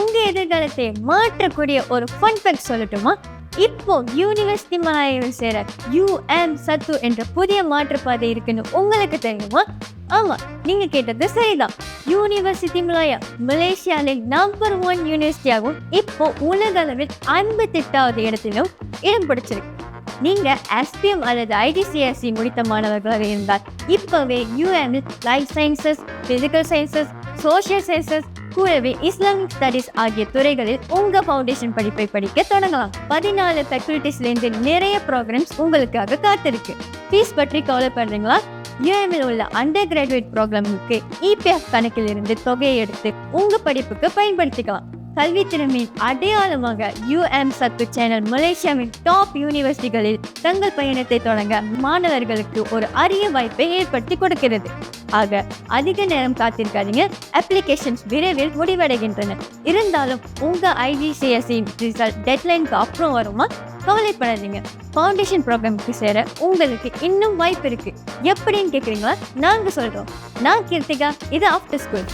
உங்க எதிர்காலத்தை மாற்றக்கூடிய ஒரு ஃபன் ஃபேக்ட் சொல்லட்டுமா? இப்போ யூனிவர்சிட்டி மலாயாவில் சேர யூஎம் சத்து என்ற புதிய மாற்றுப்பாதை இருக்குன்னு உங்களுக்கு தெரியுமா? ஆமா நீங்க கேட்டது சரிதான். யூனிவர்சிட்டி மலாயா மலேசியாவின் நம்பர் ஒன் யூனிவர்சிட்டியாகவும் இப்போ உலக அளவில் ஐம்பத்தெட்டாவது இடத்திலும் இடம் பிடிச்சிருக்கு. நீங்க எஸ்பிஎம் அல்லது ஐடிசிஎஸ்சி முடித்த மாணவர்களாக இருந்தால் இப்பவே யூஎம் life sciences physical sciences social sciences கூடவே இஸ்லாமிக் ஸ்டடீஸ் ஆகிய துறைகளில் உங்க ஃபவுண்டேஷன் படிப்பை படிக்க தொடங்கலாம். பதினாலு ஃபேக்கல்டிஸ்லேருந்து நிறைய ப்ரோக்ராம்ஸ் உங்களுக்காக காத்திருக்கு. ஃபீஸ் பற்றி கவலைப்படுறீங்களா? யூஎம்மில் உள்ள அண்டர் கிராஜுவேட் ப்ரோக்ராமுக்கு இபிஎஃப் கணக்கிலிருந்து தொகையை எடுத்து உங்க படிப்புக்கு பயன்படுத்திக்கலாம். கல்வி திறமையின் அடையாளமாக யூஎம் சத்து சேனல் மலேசியாவின் டாப் யூனிவர்சிட்டிகளில் தங்கள் பயணத்தை தொடங்க மாணவர்களுக்கு ஒரு அரிய வாய்ப்பை ஏற்படுத்தி கொடுக்கிறது. ஆக அதிக நேரம் காத்திருக்காதீங்க. அப்ளிகேஷன்ஸ் விரைவில் முடிவடைகின்றன. இருந்தாலும் உங்க ஐஜிசிஎஸ்சி ரிசல்ட் டெட்லைனுக்கு அப்புறம் வருமா? கவலைப்படாதீங்க. ஃபவுண்டேஷன் ப்ரோக்ராமுக்கு சேர உங்களுக்கு இன்னும் வாய்ப்பு இருக்கு. எப்படின்னு கேட்குறீங்களா நாங்கள் சொல்கிறோம் நான் கீர்த்திகா இது ஆஃப்டர் ஸ்கூல்